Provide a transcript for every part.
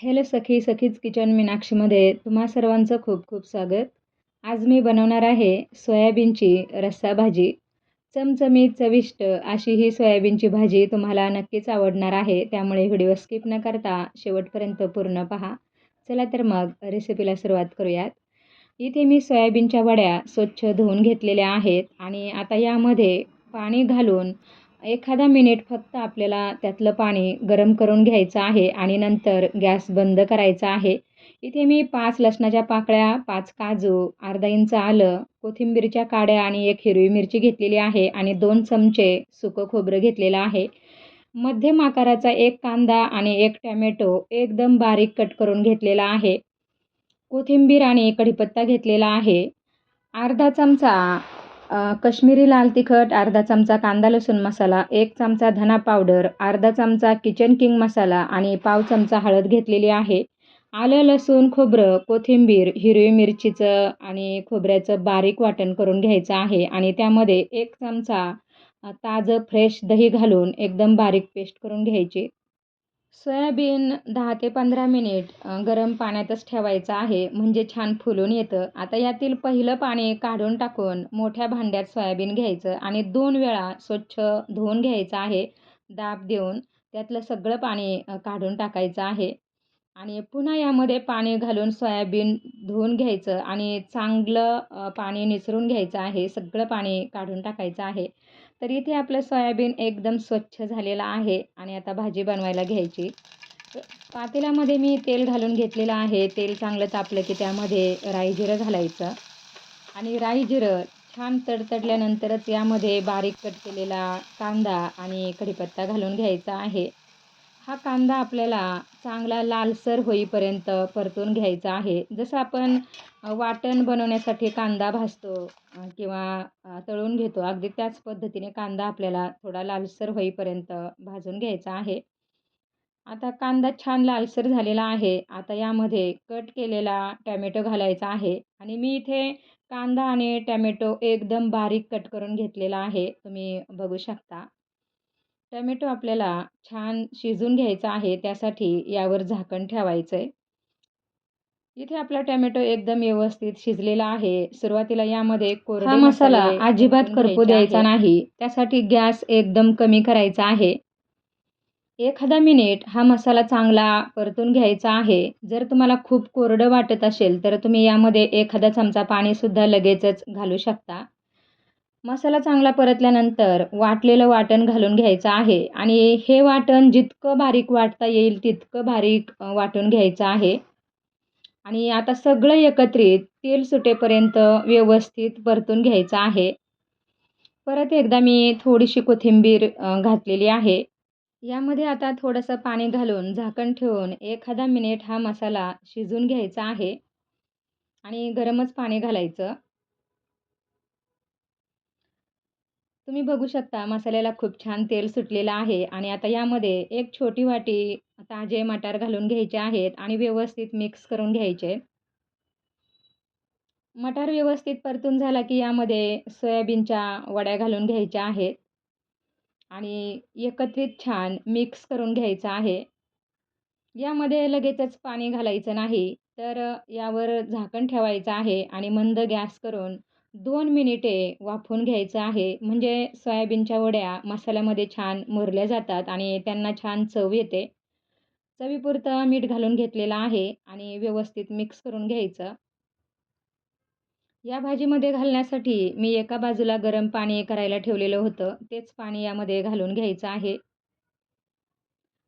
Hello सखी सखीच kitchen मीनाक्षीमध्ये तुम्हा सर्वांचं खूप खूप स्वागत. आज मी बनवणार आहे सोयाबीनची रस्सा भाजी. चमचमीत चविष्ट अशी ही सोयाबीनची भाजी तुम्हाला नक्कीच आवडणार आहे त्यामुळे व्हिडिओ स्किप न करता शेवटपर्यंत पूर्ण पहा. चला तर मग रेसिपीला सुरुवात करूयात. इथे मी सोयाबीनच्या वड्या स्वच्छ धुवून घेतलेल्या आहेत आणि आता यामध्ये पाणी घालून एखादा मिनिट फक्त आपल्याला त्यातलं पाणी गरम करून घ्यायचं आहे आणि नंतर गॅस बंद करायचा आहे. इथे मी पाच लसणाच्या पाकळ्या पाच काजू अर्धा इंच आलं कोथिंबीरच्या काड्या आणि एक हिरवी मिरची घेतलेली आहे आणि दोन चमचे सुकं खोबरं घेतलेलं आहे. मध्यम आकाराचा एक कांदा आणि एक टॅमॅटो एकदम बारीक कट करून घेतलेला आहे. कोथिंबीर आणि कढीपत्ता घेतलेला आहे. अर्धा चमचा कश्मीरी लाल तिखट अर्धा चमचा कांदा लसूण मसाला एक चमचा धना पावडर अर्धा चमचा किचन किंग मसाला आणि पाव चमचा हळद घेतलेली आहे. आलं लसूण खोबरं कोथिंबीर हिरवी मिरचीचं आणि खोबऱ्याचं बारीक वाटण करून घ्यायचं आहे आणि त्यामध्ये एक चमचा ताजं फ्रेश दही घालून एकदम बारीक पेस्ट करून घ्यायची. सोयाबीन दहा ते पंधरा मिनिट गरम पाण्यातच ठेवायचं आहे. म्हणजे छान फुलून येतं. आता यातील पहिलं पाणी काढून टाकून मोठ्या भांड्यात सोयाबीन घ्यायचं आणि दोन वेळा स्वच्छ धुवून घ्यायचं आहे. दाब देऊन त्यातलं सगळं पाणी काढून टाकायचं आहे. आणि पुन्हा यामध्ये पाणी घालून सोयाबीन धुवून घ्यायचं आणि चांगलं पाणी निसरून घ्यायचं आहे. सगळं पाणी काढून टाकायचं आहे. तर इथे आपलं सोयाबीन एकदम स्वच्छ झालेलं आहे आणि आता भाजी बनवायला घ्यायची. पातेल्यामध्ये मी तेल घालून घेतलेलं आहे. तेल चांगलं तापलं की त्यामध्ये राई जिरं घालायचं. आणि राई जिरं छान तडतडल्यानंतरच यामध्ये बारीक कट केलेला कांदा आणि कढीपत्ता घालून घ्यायचा आहे. हा कांदा आपल्याला चांगला लालसर होईपर्यंत परतून घ्यायचा आहे. जसं आपण वाटण बनवण्यासाठी कांदा भाजतो किंवा तळून घेतो अगदी त्याच पद्धतीने कांदा आपल्याला थोडा लालसर होईपर्यंत भाजून घ्यायचा आहे. आता कांदा छान लालसर झालेला आहे. आता यामध्ये कट केलेला टॅमॅटो घालायचा आहे. आणि मी इथे कांदा आणि टॅमॅटो एकदम बारीक कट करून घेतलेला आहे. तुम्ही बघू शकता. टमॅटो आपल्याला छान शिजून घ्यायचा आहे त्यासाठी यावर झाकण ठेवायचं आहे इथे आपला टमॅटो एकदम व्यवस्थित शिजलेला आहे. सुरुवातीला यामध्ये कोरडा मसाला अजिबात करपू द्यायचा नाही. त्यासाठी गॅस एकदम कमी करायचा आहे. एखादा मिनिट हा मसाला चांगला परतून घ्यायचा आहे. जर तुम्हाला खूप कोरडं वाटत असेल तर तुम्ही यामध्ये एखादा चमचा पाणीसुद्धा लगेचच घालू शकता. मसाला चांगला परतल्यानंतर वाटलेलं वाटण घालून घ्यायचं आहे आणि हे वाटण जितकं बारीक वाटता येईल तितकं बारीक वाटून घ्यायचं आहे. आणि आता सगळं एकत्रित तेल सुटेपर्यंत व्यवस्थित परतून घ्यायचं आहे. परत एकदा मी थोडीशी कोथिंबीर घातलेली आहे. यामध्ये आता थोडंसं पाणी घालून झाकण ठेवून एखादा मिनिट हा मसाला शिजून घ्यायचा आहे. आणि गरमच पाणी घालायचं. तुम्ही बघू शकता मसाल्याला खूप छान तेल सुटलेलं आहे आणि आता यामध्ये एक छोटी वाटी ताजे मटार घालून घ्यायचे आहेत आणि व्यवस्थित मिक्स करून घ्यायचे. मटार व्यवस्थित परतून झाला की यामध्ये सोयाबीनच्या वड्या घालून घ्यायच्या आहेत. आणि एकत्रित छान मिक्स करून घ्यायचं आहे. यामध्ये लगेचच पाणी घालायचं नाही तर यावर झाकण ठेवायचं आहे आणि मंद गॅस करून दोन मिनिटे वाफवून घ्यायचं आहे. म्हणजे सोयाबीनच्या वड्या मसाल्यामध्ये छान मुरल्या जातात आणि त्यांना छान चव येते. चवीपुरतं मीठ घालून घेतलेलं आहे आणि व्यवस्थित मिक्स करून घ्यायचं. या भाजीमध्ये घालण्यासाठी मी एका बाजूला गरम पाणी करायला ठेवलेलं होतं. तेच पाणी यामध्ये घालून घ्यायचं आहे.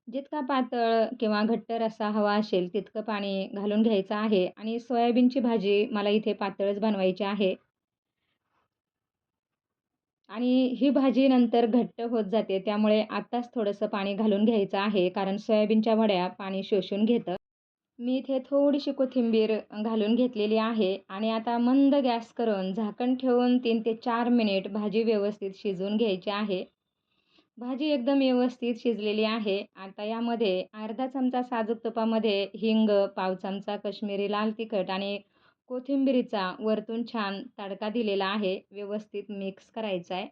जितका पातळ किंवा घट्ट रस्सा हवा असेल तितकं पाणी घालून घ्यायचं आहे. आणि सोयाबीनची भाजी मला इथे पातळच बनवायची आहे. आणि ही भाजी नंतर घट्ट होत जाते. त्यामुळे आत्ताच थोडंसं पाणी घालून घ्यायचं आहे कारण सोयाबीनच्या वड्या पाणी शोषून घेतं. मी इथे थोडीशी कोथिंबीर घालून घेतलेली आहे आणि आता मंद गॅस करून झाकण ठेवून तीन ते चार मिनिट भाजी व्यवस्थित शिजवून घ्यायची आहे. भाजी एकदम व्यवस्थित शिजलेली आहे. आता यामध्ये अर्धा चमचा साजूक तुपामध्ये हिंग पाव चमचा कश्मीरी लाल तिखट आणि कोथिंबिरीचा वरतून छान तडका दिलेला आहे. व्यवस्थित मिक्स करायचा आहे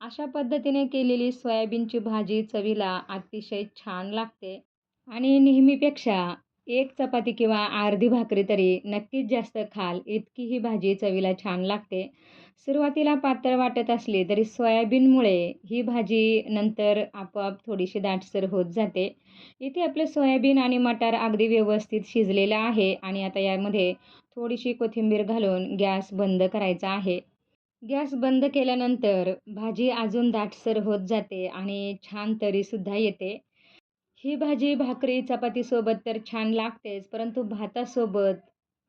अशा पद्धतीने केलेली सोयाबीनची भाजी चवीला अतिशय छान लागते. आणि नेहमीपेक्षा एक चपाती किंवा अर्धी भाकरी तरी नक्कीच जास्त खाल इतकी ही भाजी चवीला छान लागते. सुरुवातीला पातळ वाटत असली तरी सोयाबीनमुळे ही भाजी नंतर आपोआप थोडीशी दाटसर होत जाते. इथे आपलं सोयाबीन आणि मटार अगदी व्यवस्थित शिजलेलं आहे आणि आता यामध्ये थोडीशी कोथिंबीर घालून गॅस बंद करायचा आहे. गॅस बंद केल्यानंतर भाजी अजून दाटसर होत जाते आणि छान तरीसुद्धा येते. ही भाजी भाकरी चपातीसोबत तर छान लागतेच परंतु भातासोबत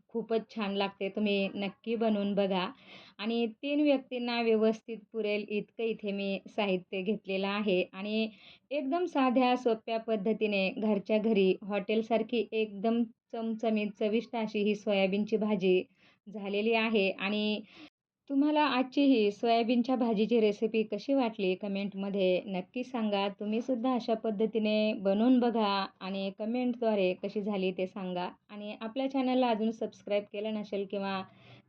खूपच छान लागते तुम्ही नक्की बनवून बघा. आणि तीन व्यक्तींना व्यवस्थित पुरेल इतकं इथे मी साहित्य घेतलेलं आहे. आणि एकदम साध्या सोप्या पद्धतीने घरच्या घरी हॉटेलसारखी एकदम चमचमीत चविष्ट अशी ही सोयाबीनची भाजी झालेली आहे. आणि तुम्हाला आजची ही सोयाबीनच्या भाजीची रेसिपी कशी वाटली? कमेंटमध्ये नक्की सांगा. तुम्हीसुद्धा अशा पद्धतीने बनवून बघा आणि कमेंटद्वारे कशी झाली ते सांगा. आणि आपल्या चॅनलला अजून सबस्क्राईब केलं नसेल किंवा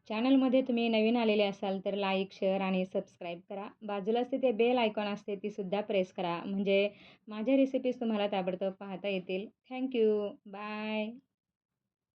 चॅनलमध्ये तुम्ही नवीन आलेले असाल तर लाईक शेअर आणि सबस्क्राईब करा. बाजूलाच ते बेल आयकॉन असते तीसुद्धा प्रेस करा. म्हणजे माझ्या रेसिपीज तुम्हाला ताबडतोब पाहता येतील. Thank you bye